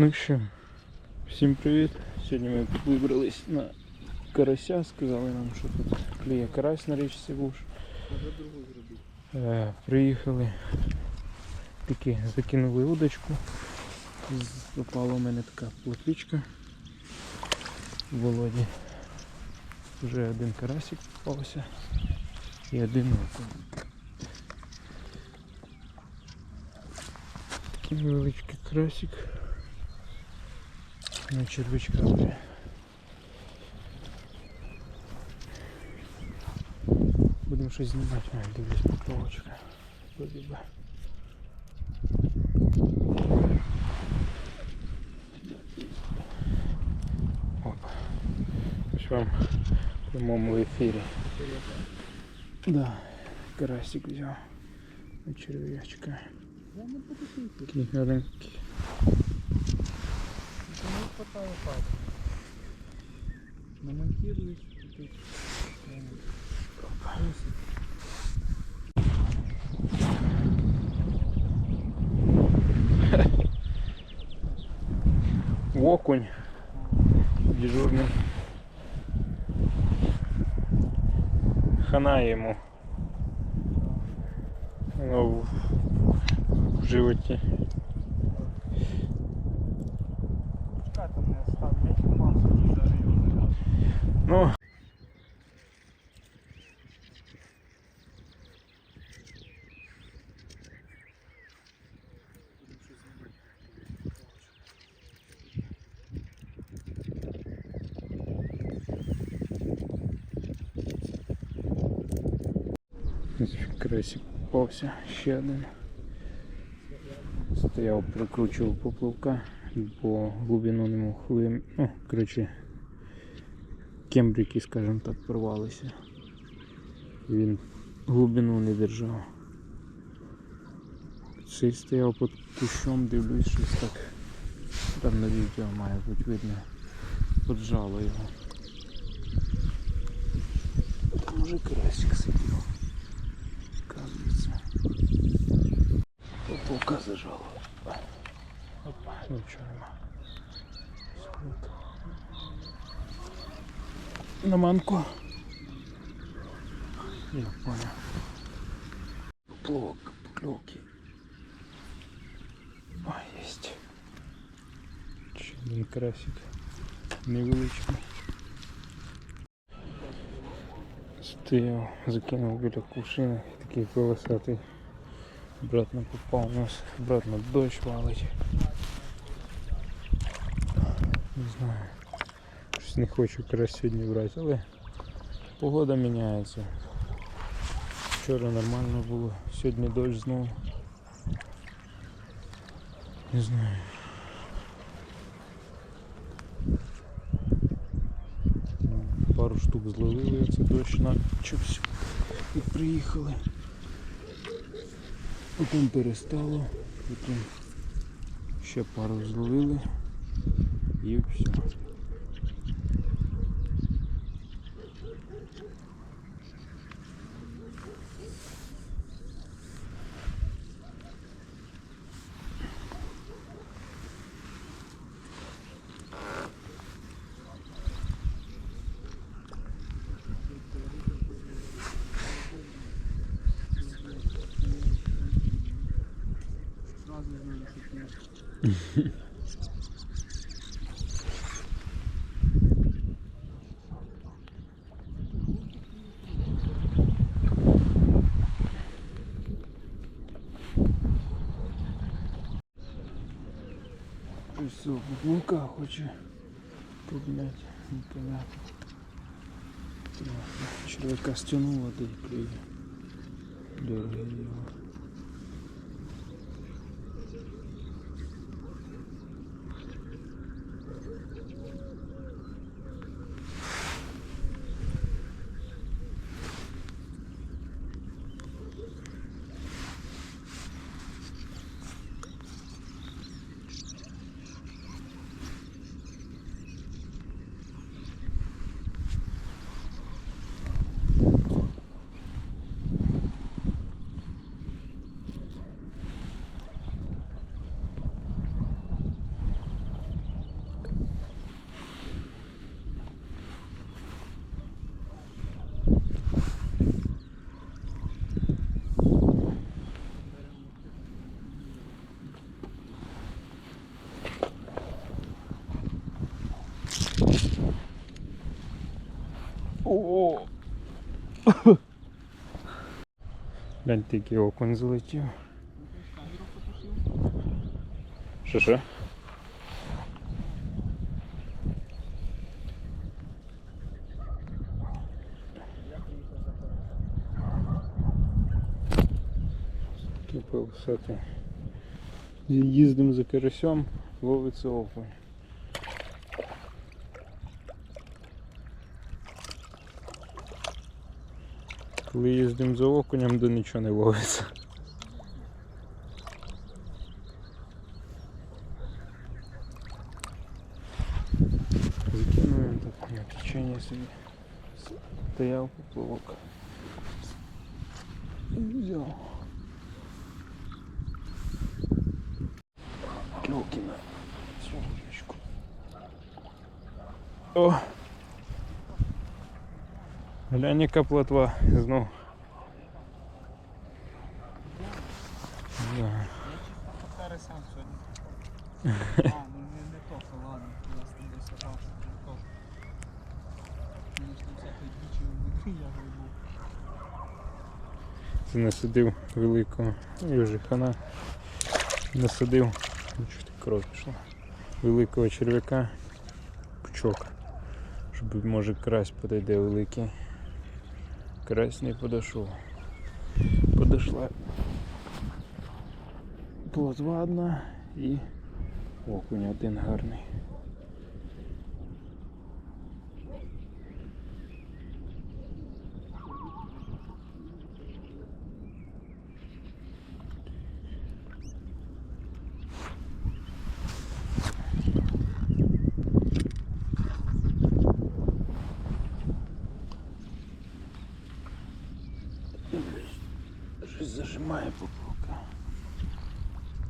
Ну що, всім привіт. Сьогодні ми вибрались на карася, сказали нам, що тут кліє карась на річці Буш. Е, приїхали, таки закинули удочку. З- Попала у мене така плотвичка в Володі. Вже один карасик попався і один окунь. Такий невеличкий карасик. На червячка вже. Будемо щось знімати, а, дивлюсь поплавочка. Вроді би. Опа. Ось вам в прямому ефірі. Да, карасик взяв. На червячка. Такий гарненький. Не хватає падати. Намонтирують тут. Окунь. Дежурный. Хана ему. Ну, в, в животе. Пускай там не оставлять масу, даже його не надо. Ну. Ось Красик попався ще один. Стояв, прикручував поплавка, бо глибину не мог вим... Ну, коротше, кембрики, скажімо так, порвалися. Він глибину не держав. Цей стояв під кущом, дивлюсь, щось так. Там на відео має бути видно. Поджало його. Там уже карасик сидів. Оказується. Поплавка зажало. Нічого нема. На манку. Я понял. Поплавок, поклевки. О, есть. Один карасик. Невеличкий. Стояв, закинув біля кувшина, такий полосатий. Обратно попав у нас, обратно дощ валить. Не знаю. Щось не хочу карась сьогодні брати, але погода міняється. Вчора нормально було, сьогодні дощ знову. Не знаю. Пару штук зловили, це дощ начався і приїхали. Потім перестало, потім ще пару зловили і все. Зразу хоче підняти, непонятно. Трохи. Червяка стянула, да клює. Дергає його. Гляньте, який окунь залетів. Що що? Кипив все Їздимо за карасем, ловиться окунь. Коли їздимо за окунем, то нічого не ловиться. Закинуємо так на течение собі. Стояв поплавок. Взяв. Клюки на сонечку. О! Глянь, яка плотва знов. Да. Карасям сьогодні. А, ну не, не то, ладно, я з тобою согласен, не то. Конечно, всякої дичі в я грибу. Це насадив великого южихана. Насадив, ну що ти кров пішла. Великого черв'яка, пучок. Щоб може карась подойде великий. Карась подошел. Подошла плотва одна і окунь один гарний.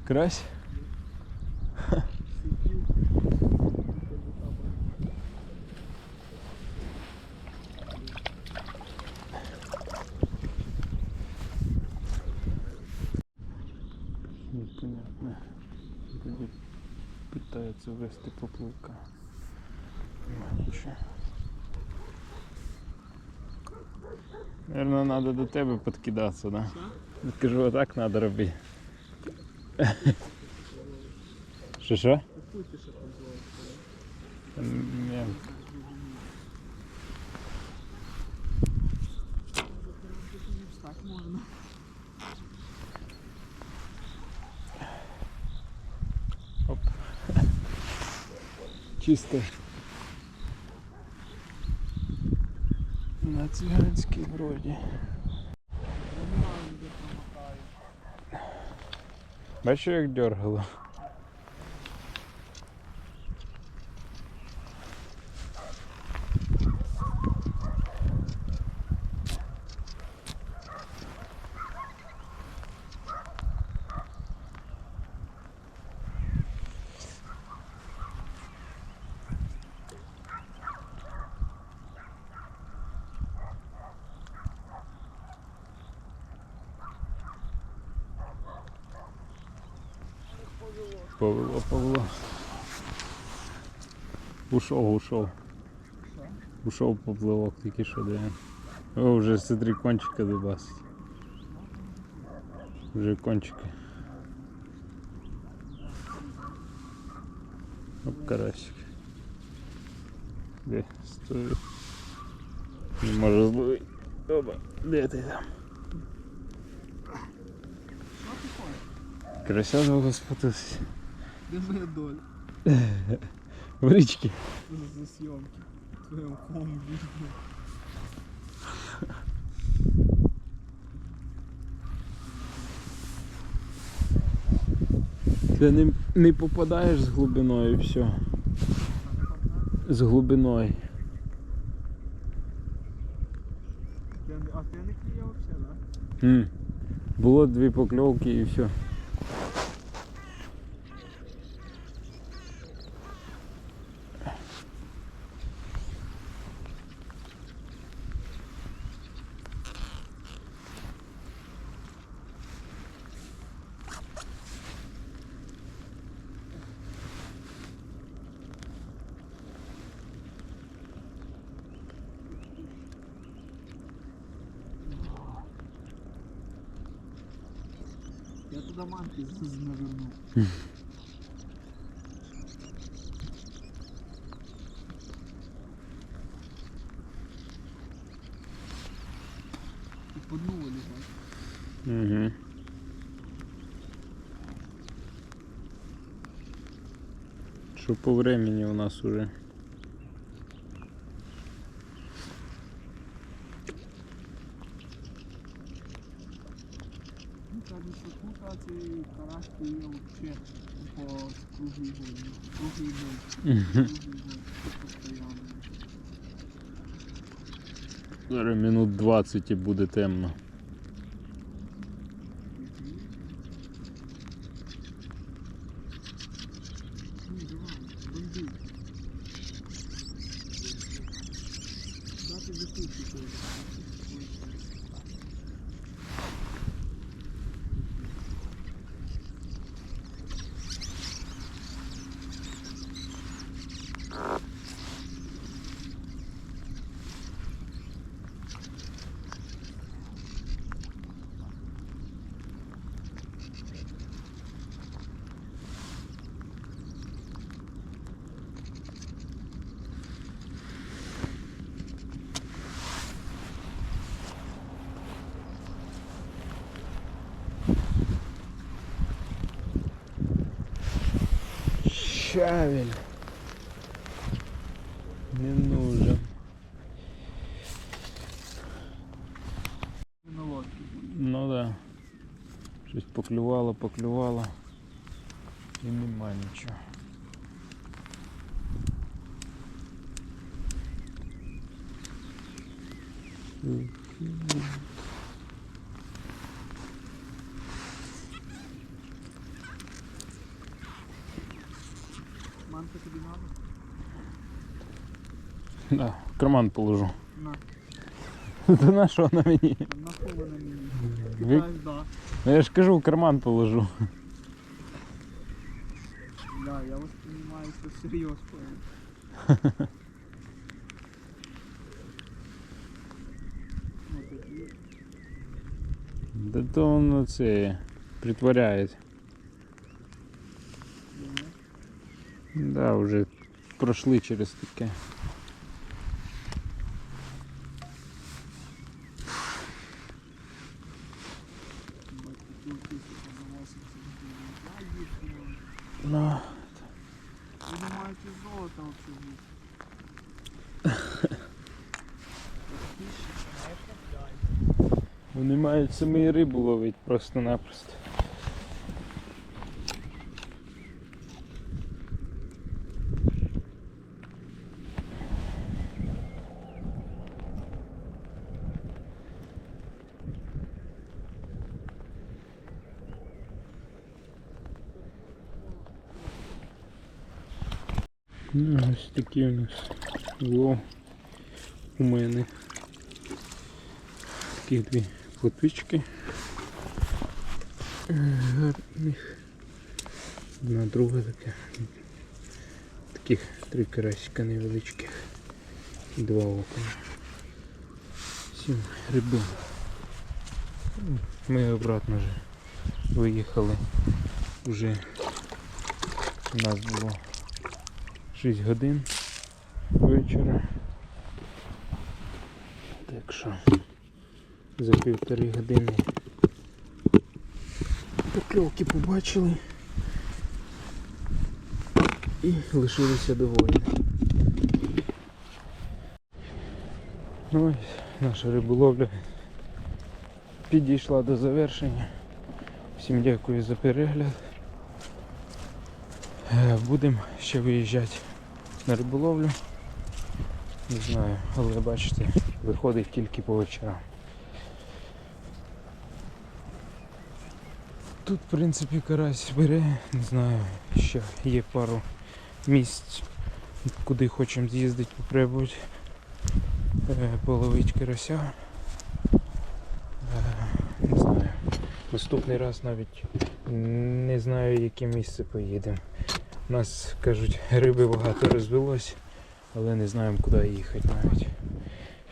Крась? Непонятно. Вроде пытается вести поплавка. Наверное, надо до тебе подкидаться, да? Кажу, отак надо робити. Так можна. Оп. Чисто. На циганській вроді. Бачиш, як дергало? Повело, повело. Ушов, ушов. Ушов попливок тільки що де. О, вже смотри кончика дебасить. Вже кончики. Оп, карасик. Де? Стой. Не можу зловити. Оба, де ти там? Карася довго спутався. Де моя доля? В річці. За зйомки. Твоєму кому. Ти не, не попадаєш з глибиною і все. З глибиною. А ти не клієв взагалі, да? Було дві покльовки і все. До манки навернув. І по лежать. Угу. Що по времени у нас уже? Зараз минут 20 і буде темно. Щавель. Не нужен. На лодці буде. Ну да. Щось поклювало, поклювало. І нема нічого. Манка тобі надо? Да, в карман положу. На, Та на що на мені? на кого на мені? Ви- Питаєш, да. Ну я ж кажу, в карман положу. Да, я вас понимаю, что всерьез понял. Вот такие. Да то воно це притворяється. Да, уже прошли через таке. На. Ну, Понимаете, золото вообще здесь. Вони мають самі рибу ловити просто-напросто. Ну, ось такі у нас лов у мене. Такі дві плотвички. Гарних. Одна друга така. Таких три карасика невеличких. І Два окуня. Сім рибин. Ми обратно вже виїхали. Уже у нас було 6 годин вечора. Так що за півтори години покльовки побачили і лишилися довольні. Ну ось наша риболовля підійшла до завершення. Всім дякую за перегляд. Будемо ще виїжджати на риболовлю. Не знаю, але бачите, виходить тільки по вечорам. Тут, в принципі, карась бере, не знаю, ще є пару місць, куди хочемо з'їздити, попробувати е, половити карася. Е, Не знаю. Наступний раз навіть не знаю, яке місце поїдемо. У нас, кажуть, риби багато розвелось, але не знаємо, куди їхати навіть.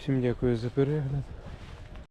Всім дякую за перегляд.